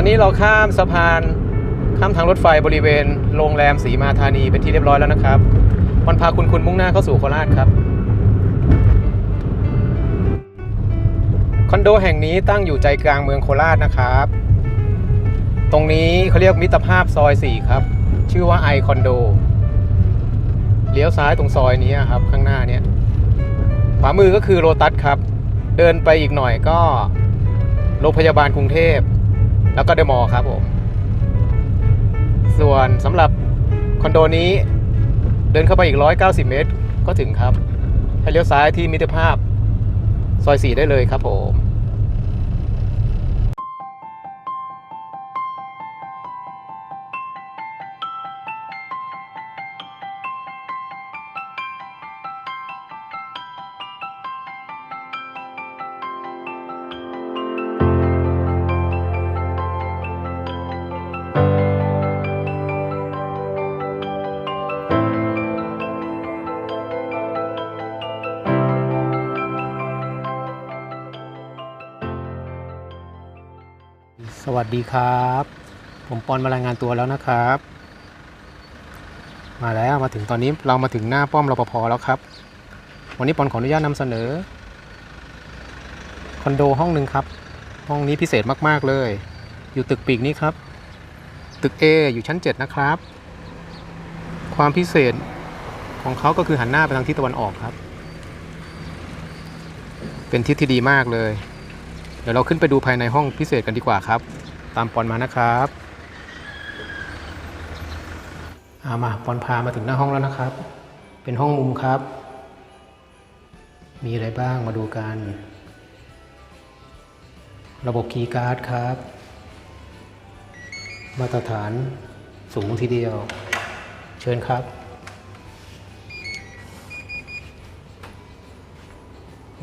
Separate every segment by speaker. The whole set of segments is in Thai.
Speaker 1: อนนี้เราข้ามสะพานข้ามทางรถไฟบริเวณโรงแรมศรีมาธานีเป็นที่เรียบร้อยแล้วนะครับวันพาคุณคุณมุ่งหน้าเข้าสู่โคราชครับ คอนโดแห่งนี้ตั้งอยู่ใจกลางเมืองโคราชนะครับ ตรงนี้เขาเรียกมิตรภาพซอย 4 ครับ ชื่อว่าไอคอนโด เลี้ยวซ้ายตรงซอยนี้ครับข้างหน้าเนี่ยขวามือก็คือโรตัสครับ เดินไปอีกหน่อยก็โรงพยาบาลกรุงเทพ แล้วก็เดมอครับผม ส่วนสำหรับคอนโดนี้เดินเข้าไปอีก 190 เมตร ก็ถึงครับ ให้เลี้ยวซ้ายที่มิตรภาพ ซอย 4 ได้เลยครับผม วัสดีครับ ผมปอนมารายงานตัวแล้วนะครับ มาแล้วมาถึงตอนนี้เรามาถึงหน้าป้อมรปภแล้วครับ วันนี้ปอนขออนุญาตนำเสนอคอนโดห้องหนึ่งครับ ห้องนี้พิเศษมากๆเลย อยู่ตึกปีกนี้ครับ ตึก A อยู่ชั้น 7 นะครับ ความพิเศษของเขาก็คือหันหน้าไปทางทิศตะวันออกครับ เป็นทิศที่ดีมากเลย เดี๋ยวเราขึ้นไปดูภายในห้องพิเศษกันดีกว่าครับ ตามปอนมานะครับอามาปอนพามาถึงหน้าห้องแล้วนะครับ เป็นห้องมุมครับ มีอะไรบ้างมาดูกัน ระบบคีย์การ์ดครับ มาตรฐานสูงทีเดียว เชิญครับ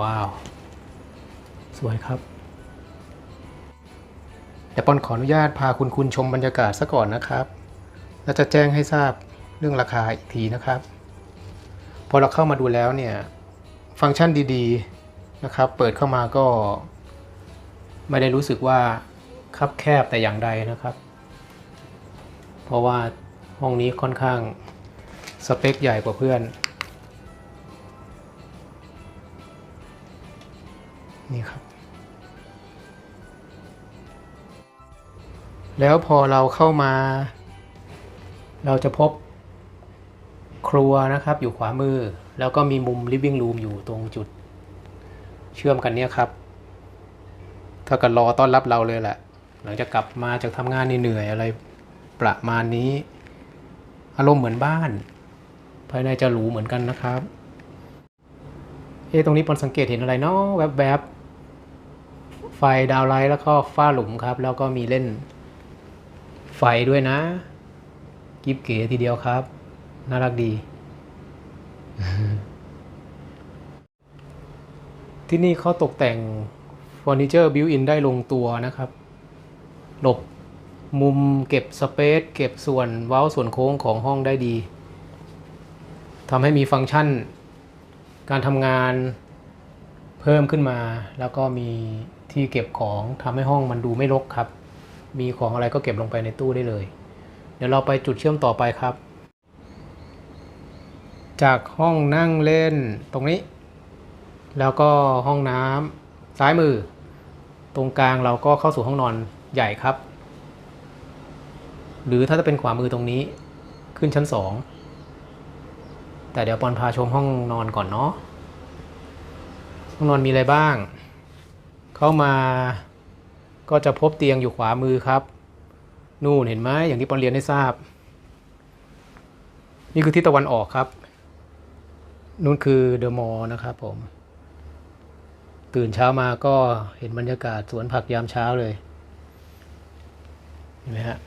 Speaker 1: ว้าว สวยครับ เดี๋ยวปอนขออนุญาตพาคุณคุณชมบรรยากาศซะก่อนนะครับ แล้วจะแจ้งให้ทราบเรื่องราคาอีกทีนะครับ พอเราเข้ามาดูแล้วเนี่ย ฟังก์ชันดีๆนะครับ เปิดเข้ามาก็ ไม่ได้รู้สึกว่าคับแคบแต่อย่างใดนะครับ เพราะว่าห้องนี้ค่อนข้างสเปคใหญ่กว่าเพื่อน นี่ครับ แล้วพอเราเข้ามา เราจะพบครัวนะครับอยู่ขวามือ แล้วก็มีมุม living room อยู่ตรงจุด เชื่อมกันเนี่ยครับถ้ากันรอต้อนรับเราเลยแหละ หลังจากกลับมาจากทำงานเหนื่อยอะไรประมาณนี้ อารมณ์เหมือนบ้าน ภายในจะหรูเหมือนกันนะครับเอ๊ตรงนี้ปอนสังเกตเห็นอะไรเนาะแวบๆไฟดาวไลท์แล้วก็ฝ้าหลุมครับ แล้วก็มีเล่น ไฟด้วยนะ กิฟเก๋ทีเดียวครับ น่ารักดี ที่นี่เขาตกแต่งเฟอร์นิเจอร์บิวอินได้ลงตัวนะครับ หลบมุมเก็บสเปซเก็บส่วนเว้าส่วนโค้งของห้องได้ดีทำให้มีฟังก์ชัน การทำงานเพิ่มขึ้นมา แล้วก็มีที่เก็บของทำให้ห้องมันดูไม่รกครับ มีของอะไรก็เก็บลงไปในตู้ได้เลย เดี๋ยวเราไปจุดเชื่อมต่อไปครับ จากห้องนั่งเล่นตรงนี้ แล้วก็ห้องน้ำซ้ายมือ ตรงกลางเราก็เข้าสู่ห้องนอนใหญ่ครับ หรือถ้าจะเป็นขวามือตรงนี้ขึ้นชั้นสองแต่เดี๋ยวปอนพาชมห้องนอนก่อนเนาะห้องนอนมีอะไรบ้าง เข้ามา ก็จะพบเตียงอยู่ขวามือครับ นู่นเห็นไหมอย่างที่ปอนเรียนให้ทราบ นี่คือทิศตะวันออกครับ นู่นคือเดอะมอลล์นะครับผม ตื่นเช้ามาก็เห็นบรรยากาศสวนผักยามเช้าเลย เห็นไหมฮะ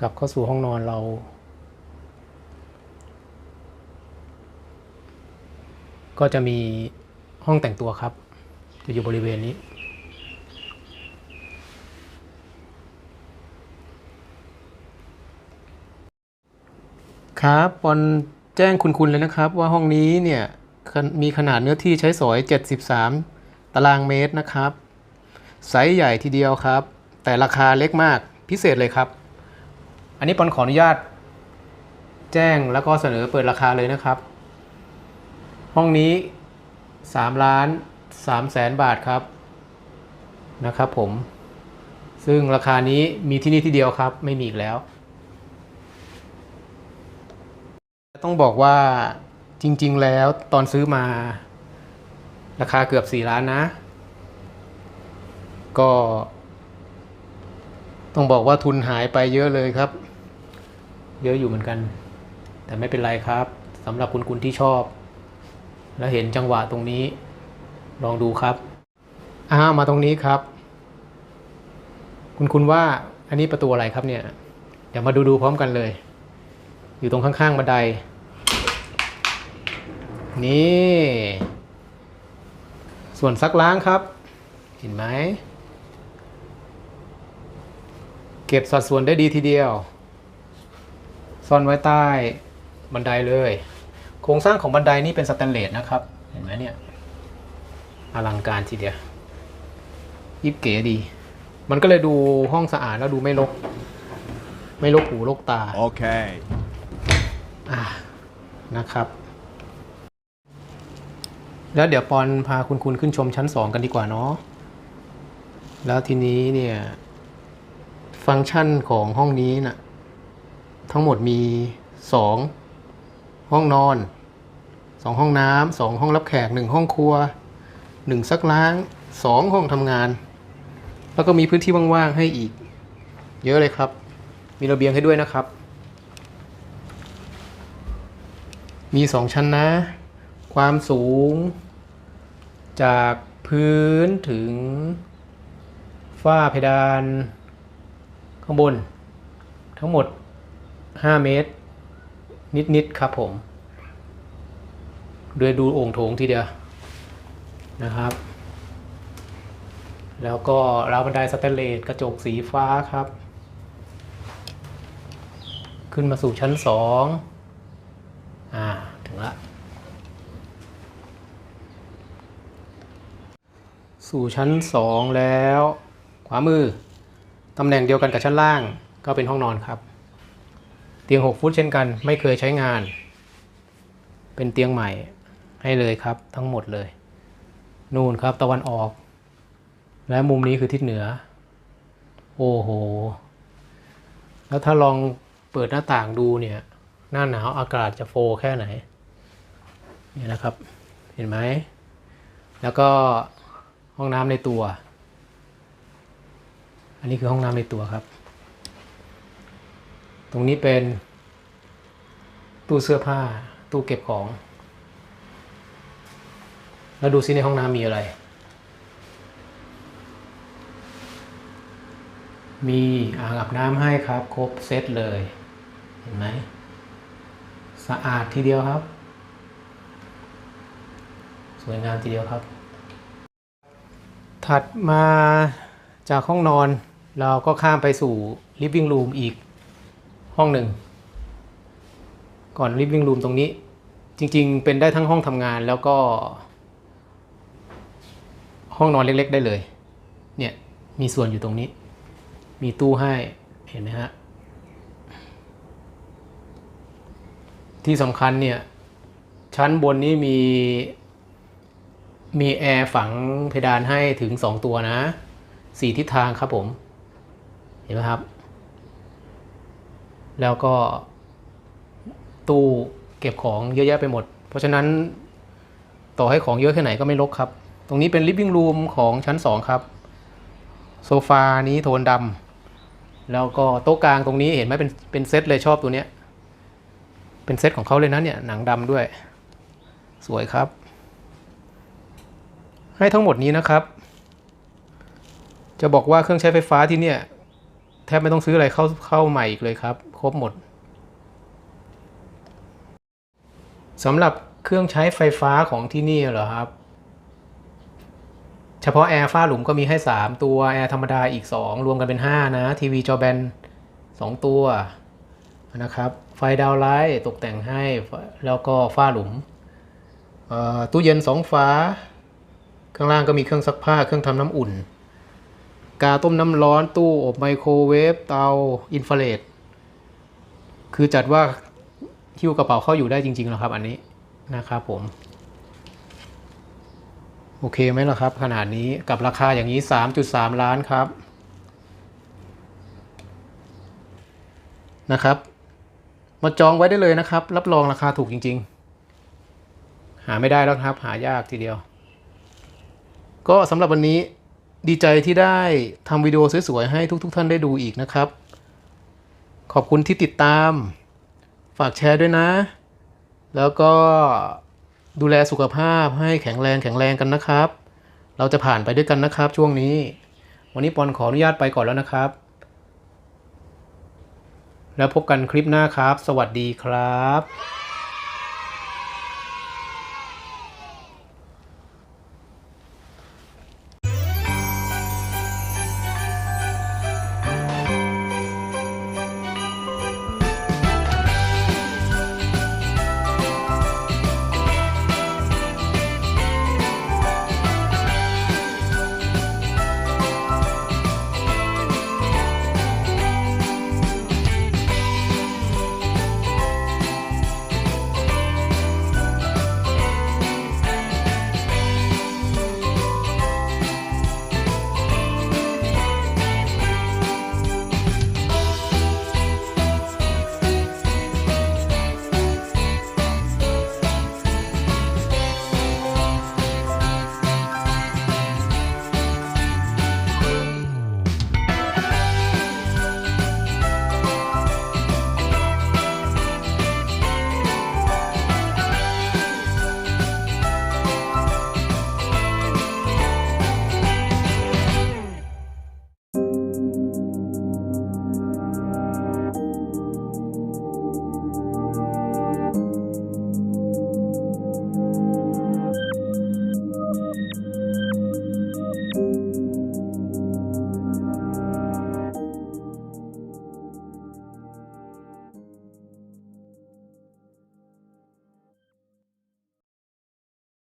Speaker 1: กลับเข้าสู่ห้องนอนเราก็จะมีห้องแต่งตัวครับ จะอยู่บริเวณนี้ ครับปอนแจ้งคุณคุณเลยนะครับ ว่าห้องนี้เนี่ยมีขนาดเนื้อที่ใช้สอย 73 ตารางเมตรนะครับไซส์ใหญ่ทีเดียวครับ แต่ราคาเล็กมากพิเศษเลยครับ อันนี้ปอนขออนุญาต แจ้งแล้วก็เสนอเปิดราคาเลยนะครับ ห้องนี้3ล้าน 3แสนบาทครับนะครับผม ซึ่งราคานี้มีที่นี่ที่เดียวครับ ไม่มีอีกแล้ว ต้องบอกว่าจริง ๆ แล้วตอนซื้อมา ราคาเกือบ 4 ล้านนะ ก็ ต้องบอกว่าทุนหายไปเยอะเลยครับ เยอะอยู่เหมือนกัน แต่ไม่เป็นไรครับสำหรับคุณคุณที่ชอบ แล้วเห็นจังหวะตรงนี้ ลองดูครับอ้าวมาตรงนี้ครับ คุณคุณว่าอันนี้ประตูอะไรครับเนี่ย เดี๋ยวมาดูดูพร้อมกันเลย อยู่ตรงข้างๆบันได นี่ ส่วนซักล้างครับ เห็นไหม เก็บสัดส่วนได้ดีทีเดียว ซ่อนไว้ใต้บันไดเลย โครงสร้างของบันไดนี่เป็นสแตนเลสนะครับ เห็นไหมเนี่ย อลังการทีเดียวยิบเก๋ดี มันก็เลยดูห้องสะอาดแล้วดูไม่รก ไม่รกหูรกตา
Speaker 2: Okay.
Speaker 1: อ่านะครับ แล้วเดี๋ยวปอนพาคุณคุณขึ้นชมชั้นสองกันดีกว่าเนาะ แล้วทีนี้เนี่ย ฟังก์ชันของห้องนี้นะ่ะ ทั้งหมดมีสองห้องนอนสองห้องน้ำสองห้องรับแขกหนึ่งห้องครัว หนึ่งซักล้างสองห้องทำงาน แล้วก็มีพื้นที่ว่างๆให้อีก เยอะเลยครับ มีระเบียงให้ด้วยนะครับ มีสองชั้นนะ ความสูง จากพื้นถึง ฝ้าเพดาน ข้างบน ทั้งหมด 5 เมตร นิด ๆ ครับผมโดยดูโอ่งโถงทีเดียว นะครับ แล้วก็ราวบันไดสแตนเลสกระจกสีฟ้าครับ ขึ้นมาสู่ชั้นสองอ่า ถึงละ สู่ชั้นสองแล้ว ขวามือ ตำแหน่งเดียวกันกับชั้นล่างก็เป็นห้องนอนครับ เตียง 6 ฟุตเช่นกัน ไม่เคยใช้งาน เป็นเตียงใหม่ให้เลยครับ ทั้งหมดเลย นู่นครับตะวันออก และมุมนี้คือทิศเหนือ โอ้โห แล้วถ้าลองเปิดหน้าต่างดูเนี่ย หน้าหนาวอากาศจะโฟแค่ไหน นี่นะครับ เห็นไหม แล้วก็ห้องน้ำในตัว อันนี้คือห้องน้ำในตัวครับ ตรงนี้เป็นตู้เสื้อผ้าตู้เก็บของ แล้วดูซิในห้องน้ำมีอะไร มีอ่างอาบน้ำให้ครับ ครบเซตเลย เห็นไหมสะอาดทีเดียวครับ สวยงามทีเดียวครับ ถัดมาจากห้องนอนเราก็ข้ามไปสู่ living room อีกห้องหนึ่ง ก่อน living room ตรงนี้ จริง ๆ เป็นได้ทั้งห้องทำงานแล้วก็ ห้องนอนเล็ก ๆ ได้เลย เนี่ยมีส่วนอยู่ตรงนี้ มีตู้ให้เห็นไหมฮะ ที่สำคัญเนี่ย ชั้นบนนี้มี มีแอร์ฝังเพดานให้ถึง 2 ตัวนะสี่ทิศทางครับผม เห็นไหมครับ แล้วก็ตู้เก็บของเยอะแยะไปหมด เพราะฉะนั้นต่อให้ของเยอะแค่ไหนก็ไม่รกครับ ตรงนี้เป็น living room ของชั้น 2 ครับ โซฟานี้โทนดำแล้วก็โต๊ะกลางตรงนี้เห็นไหมเป็นเป็นเซตเลยชอบตัวเนี้ย เป็นเซตของเขาเลยนะเนี่ยหนังดำด้วย สวยครับ ให้ทั้งหมดนี้นะครับ จะบอกว่าเครื่องใช้ไฟฟ้าที่เนี่ย แทบไม่ต้องซื้ออะไรเข้าเข้าใหม่อีกเลยครับ ครบหมดสำหรับเครื่องใช้ไฟฟ้าของที่นี่เหรอครับ เฉพาะแอร์ฝ้าหลุมก็มีให้ 3 ตัวแอร์ธรรมดาอีก 2 รวมกันเป็น 5 นะ ทีวีจอแบน 2 ตัวนะครับ ไฟดาวไลท์ตกแต่งให้แล้วก็ฝ้าหลุมตู้เย็น 2 ฝา ข้างล่างก็มีเครื่องซักผ้าเครื่องทำน้ำอุ่น กาต้มน้ำร้อนตู้อบไมโครเวฟเตาอินฟราเรดคือจัดว่าหิ้วกระเป๋าเข้าอยู่ได้จริงๆแล้วครับอันนี้นะครับผม โอเคไหมล่ะครับ ขนาดนี้กับราคาอย่างนี้ 3.3 ล้านครับนะครับ มาจองไว้ได้เลยนะครับ รับรองราคาถูกจริง ๆ หาไม่ได้แล้วครับ หายากทีเดียว ก็สำหรับวันนี้ดีใจที่ได้ทำวิดีโอสวย ๆ ให้ทุก ๆ ท่านได้ดูอีกนะครับ ขอบคุณที่ติดตาม ฝากแชร์ด้วยนะ แล้วก็ ดูแลสุขภาพให้แข็งแรงแข็งแรงกันนะครับ เราจะผ่านไปด้วยกันนะครับช่วงนี้ วันนี้ปอนขออนุญาตไปก่อนแล้วนะครับ แล้วพบกันคลิปหน้าครับ สวัสดีครับ